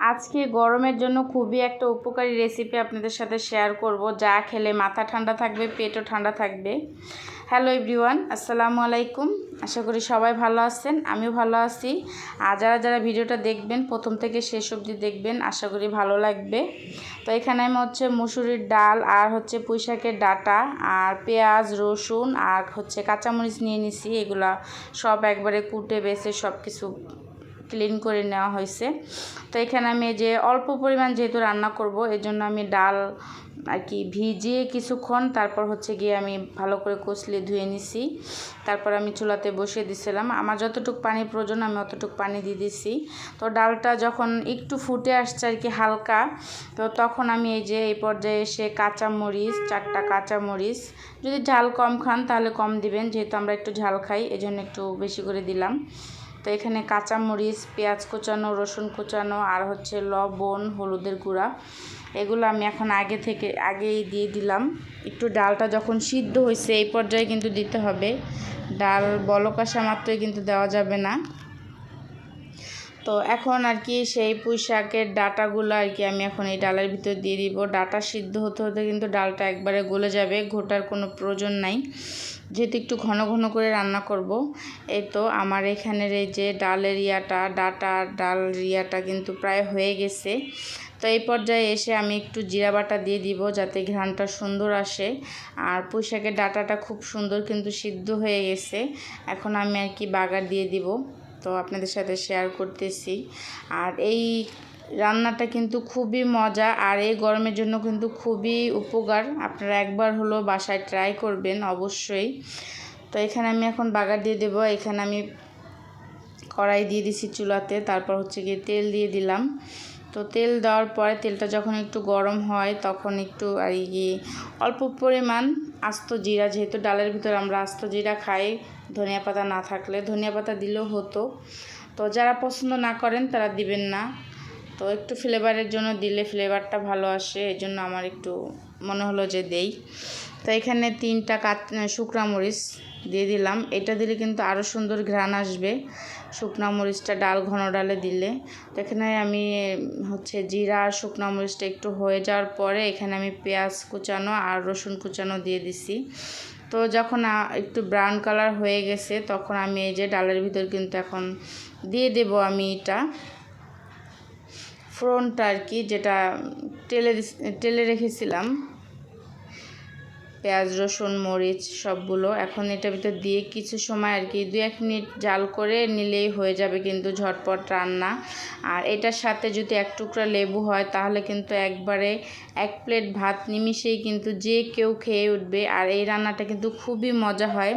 আজকে গরমের জন্য খুবই একটা উপকারী রেসিপি আপনাদের সাথে শেয়ার করব। যা খেলে মাথা ঠান্ডা থাকবে, পেটও ঠান্ডা থাকবে। হ্যালো এভরিওয়ান আসসালামু আলাইকুম। আশা করি সবাই ভালো আছেন, আমিও ভালো আছি। আর যারা যারা ভিডিওটা দেখবেন, প্রথম থেকে শেষ অবধি দেখবেন, আশা করি ভালো লাগবে। তো এখানে আমি হচ্ছে মুসুরির ডাল আর হচ্ছে পুঁইশাকের ডাটা আর পেঁয়াজ, রসুন আর হচ্ছে কাঁচামরিচ নিয়ে নিছি। এগুলা সব একবারে কুটে বেছে সব কিছু ক্লিন করে নেওয়া হয়েছে। তো এখানে আমি যে অল্প পরিমাণ যেহেতু রান্না করব এর জন্য আমি ডাল আর কি ভিজিয়ে কিছুক্ষণ, তারপর হচ্ছে গিয়ে আমি ভালো করে কষলে ধুয়ে নিছি। তারপর আমি চুলাতে বসিয়ে দিছিলাম। আমার যতটুকু পানি প্রয়োজন, আমি অতটুকু পানি দিয়ে দিছি। তো ডালটা যখন একটু ফুটে আসছে আর কি হালকা, তো তখন আমি এই যে এই পর্যায়ে এসে কাঁচা মরিচ চারটা কাঁচা মরিচ যদি ঝাল কম খান তাহলে কম দিবেন, যেহেতু আমরা একটু ঝাল খাই, এজন্য একটু বেশি করে দিলাম। তো এখানে কাঁচামরিচ, পেঁয়াজ কুচানো, রসুন কুচানো আর হচ্ছে লবণ, হলুদের গুঁড়া। এগুলো আমি এখন আগে থেকে, আগেই দিয়ে দিলাম। একটু ডালটা যখন সিদ্ধ হয়েছে এই পর্যায়ে কিন্তু দিতে হবে। ডাল বলক আসা মাত্রই কিন্তু দেওয়া যাবে না। তো এখন আর কি সেই পুঁই শাকের ডাটাগুলো আর কি আমি এখন এই ডালের ভিতর দিয়ে দিব। ডাটা সিদ্ধ হতে হতে কিন্তু ডালটা একবারে গলে যাবে, ঘোটার কোনো প্রয়োজন নাই। যেহেতু একটু ঘন ঘন করে রান্না করব, এই তো আমার এখানের এই যে ডালের ইয়াটা, ডাটা ডাল রিয়াটা কিন্তু প্রায় হয়ে গেছে। তো এই পর্যায়ে এসে আমি একটু জিরা বাটা দিয়ে দিব যাতে ঘ্রানটা সুন্দর আসে। আর পুঁইশাকের ডাটাটা খুব সুন্দর কিন্তু সিদ্ধ হয়ে গেছে। এখন আমি আর কি বাগার দিয়ে দিব। তো আপনাদের সাথে শেয়ার করতেছি। আর এই রান্নাটা কিন্তু খুবই মজা, আর এই গরমের জন্য কিন্তু খুবই উপকার। আপনারা একবার হলো বাসায় ট্রাই করবেন অবশ্যই। তো এখানে আমি এখন বাগার দিয়ে দেবো, এখানে আমি কড়াই দিয়ে দিছি চুলাতে, তারপর হচ্ছে গিয়ে তেল দিয়ে দিলাম। তো তেল দেওয়ার পরে তেলটা যখন একটু গরম হয়, তখন একটু আর কি অল্প পরিমাণ আস্ত জিরা, যেহেতু ডালের ভিতরে আমরা আস্ত জিরা খাই, ধনিয়া পাতা না থাকলে, ধনিয়া পাতা দিলেও হতো। তো যারা পছন্দ না করেন তারা দিবেন না। তো একটু ফ্লেভারের জন্য দিলে ফ্লেভারটা ভালো আসে এই জন্য আমার একটু মনে হলো যে দেই। তো এখানে তিনটা কাত শুকনা মরিচ দিয়ে দিলাম। এটা দিলে কিন্তু আরও সুন্দর ঘ্রাণ আসবে। শুকনা মরিচটা ডাল, ঘন ডালে দিলে। তো এখানে আমি, হচ্ছে জিরা আর শুকনা মরিচটা একটু হয়ে যাওয়ার পরে এখানে আমি পেঁয়াজ কুচানো আর রসুন কুচানো দিয়ে দিছি। তো যখন একটু ব্রাউন কালার হয়ে গেছে, তখন আমি এই যে ডালের ভিতর কিন্তু এখন দিয়ে দেব আমি এটা। ফ্রনটা আর কি, যেটা টেলে টেলে রেখেছিলাম। পেঁয়াজ, রসুন, মরিচ সবগুলো। এখন এটা ভিতর দিয়ে কিছু সময় আর কি দু এক মিনিট জাল করে নিলেই হয়ে যাবে কিন্তু ঝটপট রান্না। আর এটার সাথে যদি এক টুকরা লেবু হয়, তাহলে কিন্তু একবারে এক প্লেট ভাত নিমিশেই কিন্তু যে কেউ খেয়ে উঠবে। আর এই রান্নাটা কিন্তু খুবই মজা হয়।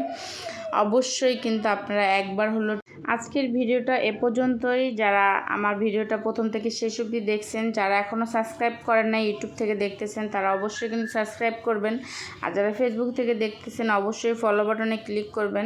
অবশ্যই কিন্তু আপনারা একবার হলো আজকের ভিডিওটা এ পর্যন্তই। যারা আমার ভিডিওটা প্রথম থেকে শেষ অবধি দেখছেন, যারা এখনও সাবস্ক্রাইব করেন না ইউটিউব থেকে দেখতেছেন, তারা অবশ্যই কিন্তু সাবস্ক্রাইব করবেন। আর যারা ফেসবুক থেকে দেখতেছেন, অবশ্যই ফলো বাটনে ক্লিক করবেন।